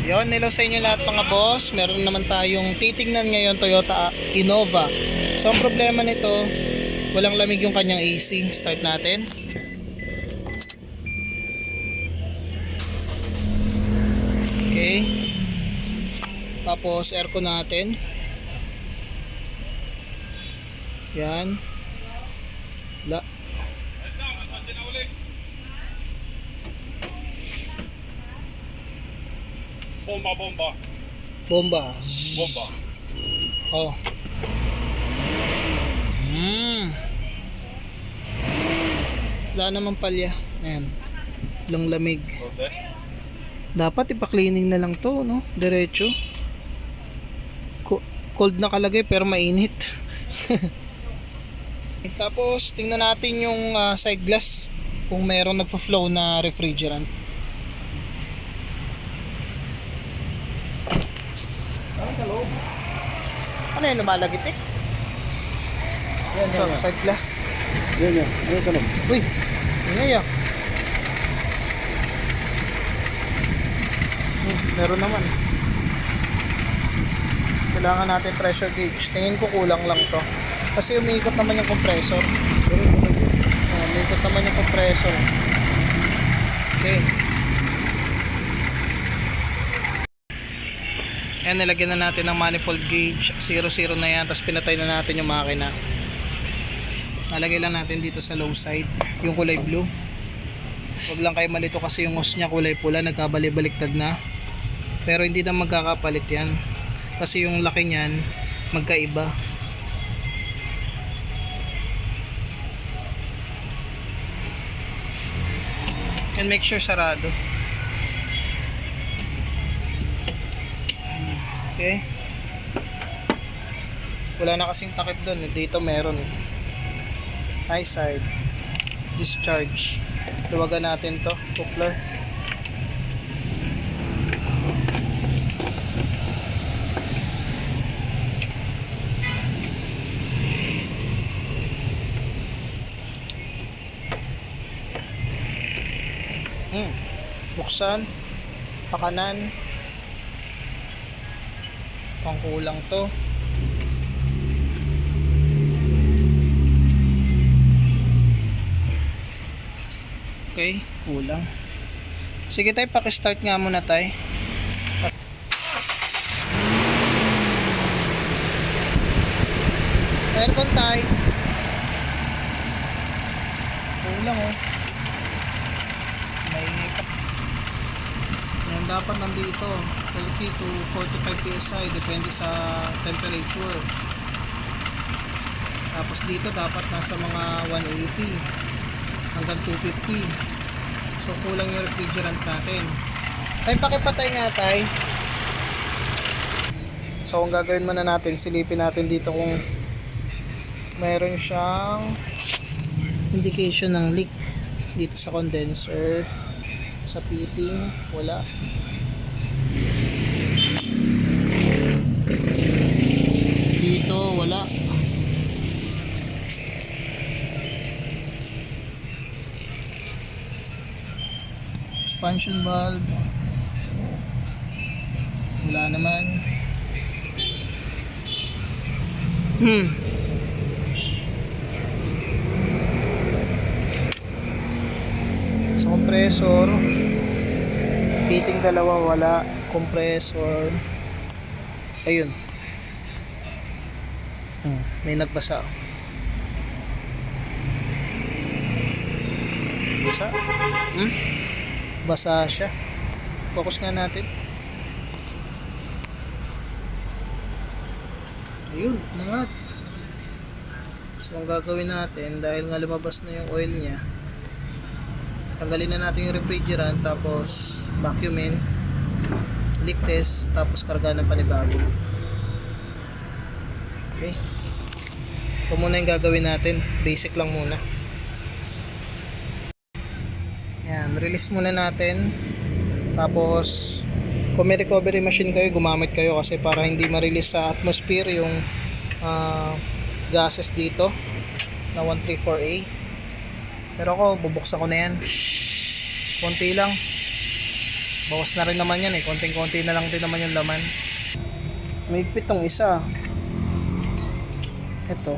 Yon, hello sa inyo lahat mga boss. Meron naman tayong titingnan ngayon Toyota Innova. So ang problema nito, walang lamig yung kanyang AC. Start natin. Okay. Tapos aircon natin. Yan. La. Bomba, bomba, Bomba. bomba. Oh. Mm. Wala naman palya. Ayan. Lang lamig. Dapat ipa-cleaning na lang to, no? Diretso. Co- cold na kalagay pero mainit. Tapos tingnan natin yung ah, side glass kung meron nagfo-flow na refrigerant. Ay, hello. Ano yung lumalagit eh? Yan, Ito, side glass. Yan, yan. Ano ito naman? Uy, ano yan? Hmm, meron naman. Kailangan natin pressure gauge. Tingin ko kulang lang to. Kasi umiikot naman yung compressor. Uh, umiikot naman yung compressor. Okay. Ayan, nilagyan na natin ng manifold gauge. 00 na yan. Tapos pinatay na natin yung makina. Nalagay lang natin dito sa low side. Yung kulay blue. Huwag lang kayo malito kasi yung hose niya kulay pula. Nagkabali-baliktad na. Pero hindi na magkakapalit yan. Kasi yung laki niyan magkaiba. And make sure sarado. Okay. Wala na kasing takip doon. Dito meron. High side. Discharge. Luwagan natin to. Coupler. Hmm. Buksan. Pakanan. Pangkulang to. Okay, kulang. Sige tayo, pakistart nga muna tayo. Aircon tayo. Kulang oh. May yan dapat nandito. 30 to 45 psi depende sa temperature. Tapos dito dapat nasa mga 180 hanggang 250 so kulang yung refrigerant natin. Ay pakipatay nga tay. So ang gagawin muna natin silipin natin dito kung meron siyang indication ng leak dito sa condenser sa fitting wala. Dito wala. Expansion valve. Wala naman. Hmm. Compressor fitting dalawa wala. Compressor. Ayun. Hmm, may nagbasa. Basa? Hmm? basa siya. Focus nga natin. Ayun nangat so ang gagawin natin dahil nga lumabas na yung oil niya tanggalin na natin yung refrigerant tapos vacuumin leak test tapos karga ng panibago. Okay. Ito muna yung gagawin natin. Basic lang muna. Yan release muna natin. Tapos kung may recovery machine kayo gumamit kayo kasi para hindi ma-release sa atmosphere yung ah, gases dito na 134A pero ako bubuksan ko na yan konti lang Bawas na rin naman yan eh. Konting-konti na lang din naman yung laman. May pitong isa. Ito.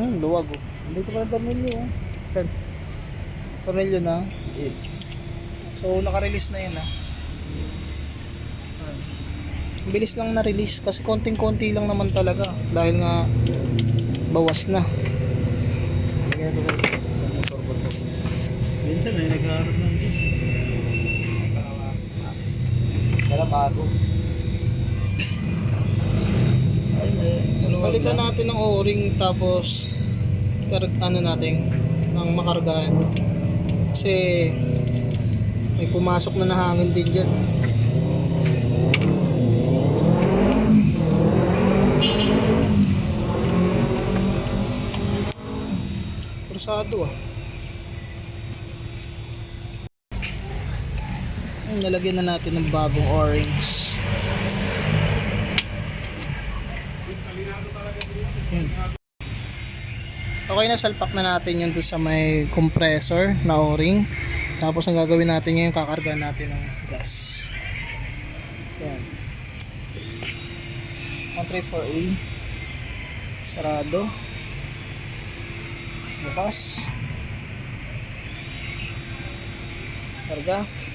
Hmm, luwag oh. Dito pa ang tamilyo. oh. Tornilyo na. Yes. So, naka-release na yan ah. Bilis lang na-release kasi konting-konti lang naman talaga dahil nga bawas na. Kaya ito Minsan ay nag-aaral ng Diyos. Kala bago. Ay, may Palitan natin ng o-ring tapos kar ano natin ng makargahan. Kasi may pumasok na na hangin din dyan. Krusado ah. Ayun, Nalagyan na natin ng bagong orange. Yun. Okay na salpak na natin yung doon sa may compressor na o-ring. Tapos ang gagawin natin ngayon kakarga natin ng gas. Yan. 134A. Sarado. Bukas. Karga.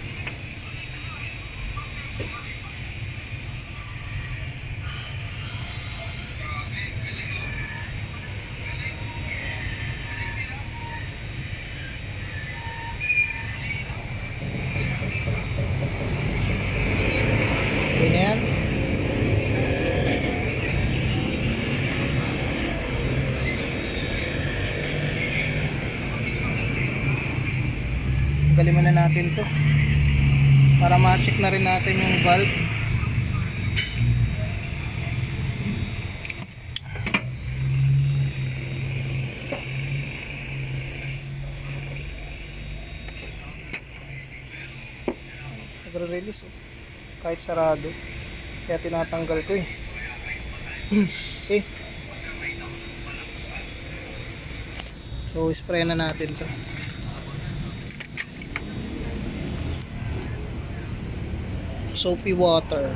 Galiman na natin to. Para ma-check na rin natin yung valve nagre-release oh. kahit sarado. Kaya tinatanggal ko eh. Okay. So spray na natin sa soapy water.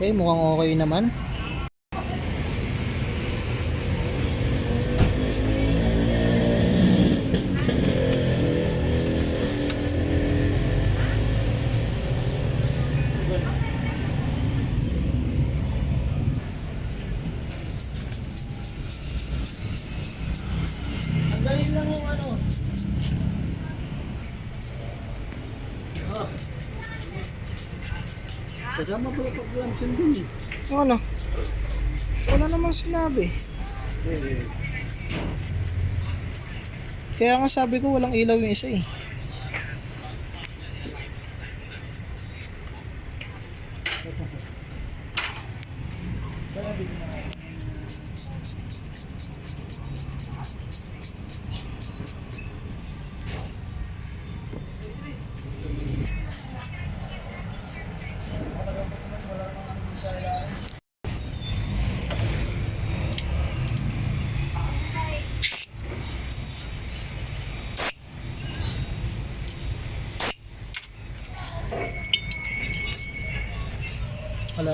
Okay mukhang okay naman Clemson dun. Ano? Wala namang sinabi. Kaya nga sabi ko walang ilaw yung isa eh.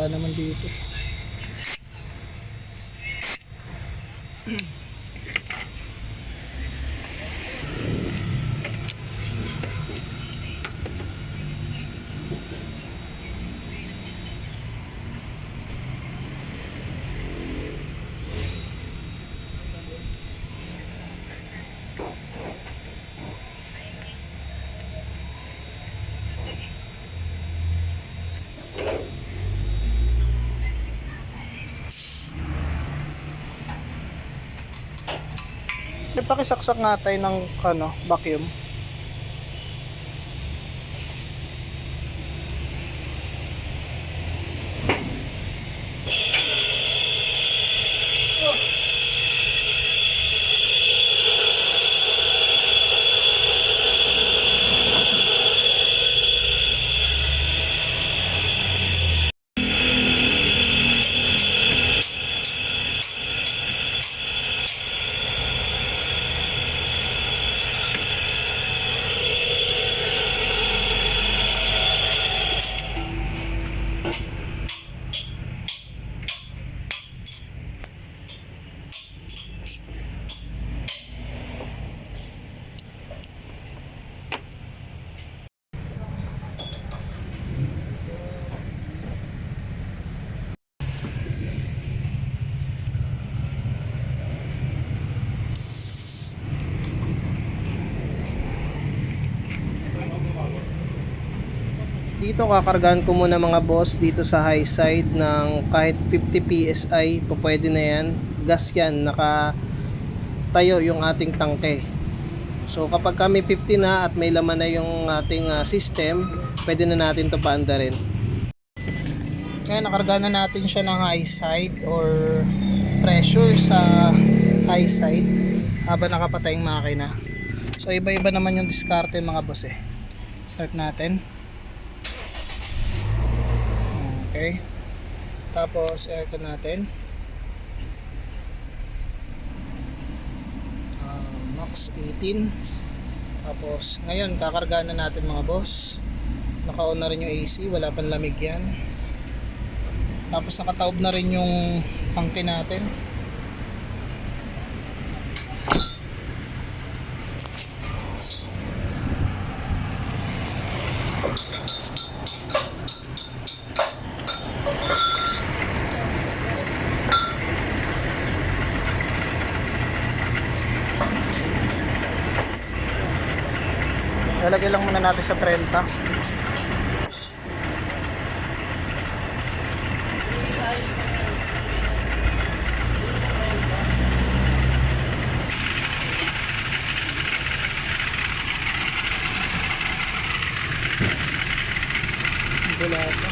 Naman dito. Pakisaksak nga tayo ng ano, vacuum. Dito, kakargahan ko muna mga boss dito sa high side ng kahit 50 PSI, po pwede na yan. Gas yan, naka tayo yung ating tangke. So kapag kami 50 na at may laman na yung ating ah, system, pwede na natin to paandarin. Ngayon, nakarga na natin siya ng high side or pressure sa high side habang nakapatay yung makina. So iba-iba naman yung diskarte mga boss eh. Start natin. Okay. Tapos aircon natin. Ah, max 18. Tapos ngayon kakargaan na natin mga boss. Naka-on na rin yung AC, wala pang lamig yan. Tapos nakataob na rin yung tangke natin. Lalagay lang muna natin sa 30. Wala pa.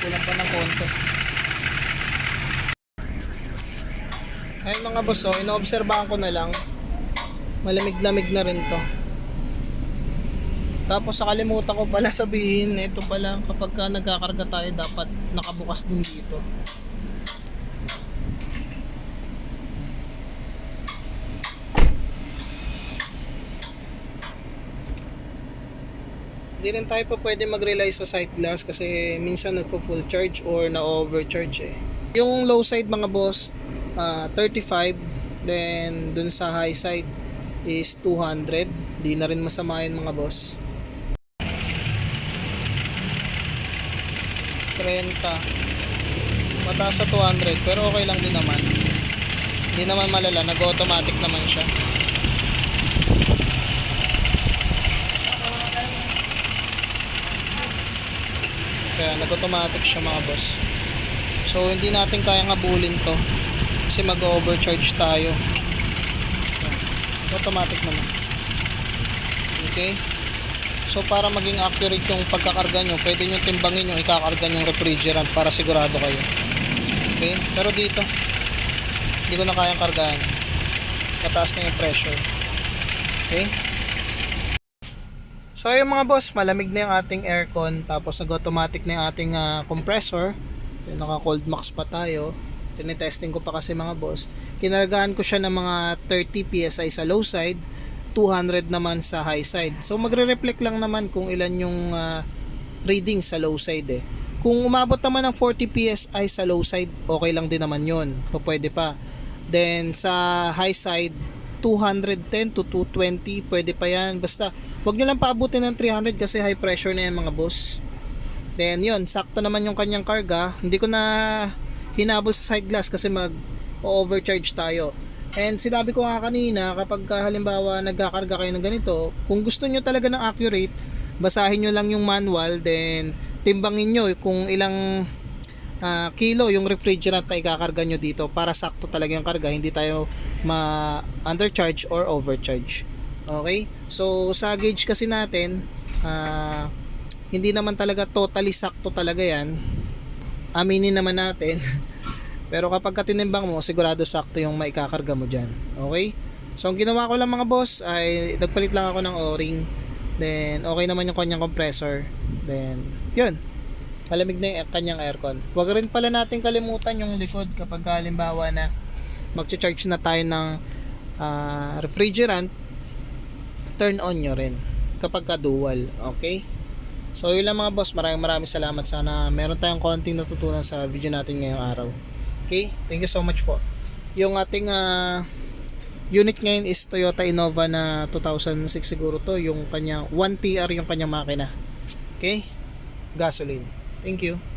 Kulang pa ng konti. Ayun mga boss, oh, inoobserbahan ko na lang. Malamig-lamig na rin to. Tapos nakalimutan ko pala sabihin, ito pala kapag ka nagkakarga tayo dapat nakabukas din dito. Hindi rin tayo pa pwede mag-rely sa sight glass kasi minsan nagpo-full charge or na-overcharge eh. Yung low side mga boss, ah, 35 then dun sa high side is 200 di na rin masama yun mga boss. 30 mataas sa 200 pero okay lang din naman. Hindi naman malala nag automatic naman siya. Kaya nag automatic siya mga boss. So hindi natin kayang habulin to kasi mag-overcharge tayo. Automatic naman. Okay? So para maging accurate yung pagkakarga nyo, pwede nyo timbangin yung ikakarga yung refrigerant para sigurado kayo. Okay? Pero dito, hindi ko na kayang kargahan. Mataas na yung pressure. Okay? So yung mga boss, malamig na yung ating aircon tapos nag-automatic na yung ating ah, compressor. Then, naka cold max pa tayo. Tinetesting ko pa kasi mga boss. Kinargaan ko siya ng mga 30 PSI sa low side, 200 naman sa high side. So magre-reflect lang naman kung ilan yung ah, reading sa low side eh. Kung umabot naman ng 40 PSI sa low side, okay lang din naman yun. So pwede pa. Then sa high side, 210 to 220, pwede pa yan. Basta, wag nyo lang paabutin ng 300 kasi high pressure na yan mga boss. Then yun, sakto naman yung kanyang karga. Hindi ko na hinabol sa side glass kasi mag overcharge tayo. And sinabi ko nga kanina, kapag ka, halimbawa nagkakarga kayo ng ganito, kung gusto nyo talaga ng accurate, basahin nyo lang yung manual, then timbangin nyo kung ilang ah, kilo yung refrigerant na ikakarga nyo dito para sakto talaga yung karga, hindi tayo ma-undercharge or overcharge. Okay? So, sa gauge kasi natin, ah, hindi naman talaga totally sakto talaga yan aminin naman natin. Pero kapag katinimbang mo sigurado sakto yung maikakarga mo dyan. Okay? So ang ginawa ko lang mga boss ay nagpalit lang ako ng o-ring. Then okay naman yung kanyang compressor. Then yun. Malamig na yung kanyang aircon. Wag rin pala natin kalimutan yung likod kapag halimbawa na magcha-charge na tayo ng ah, refrigerant turn on nyo rin kapag ka dual. Okay So yun lang mga boss, maraming maraming salamat. Sana meron tayong konting natutunan sa video natin ngayong araw. Okay, thank you so much po. Yung ating ah, unit ngayon is Toyota Innova na 2006 siguro to. Yung kanya 1TR yung kanya makina. Okay, gasoline. Thank you.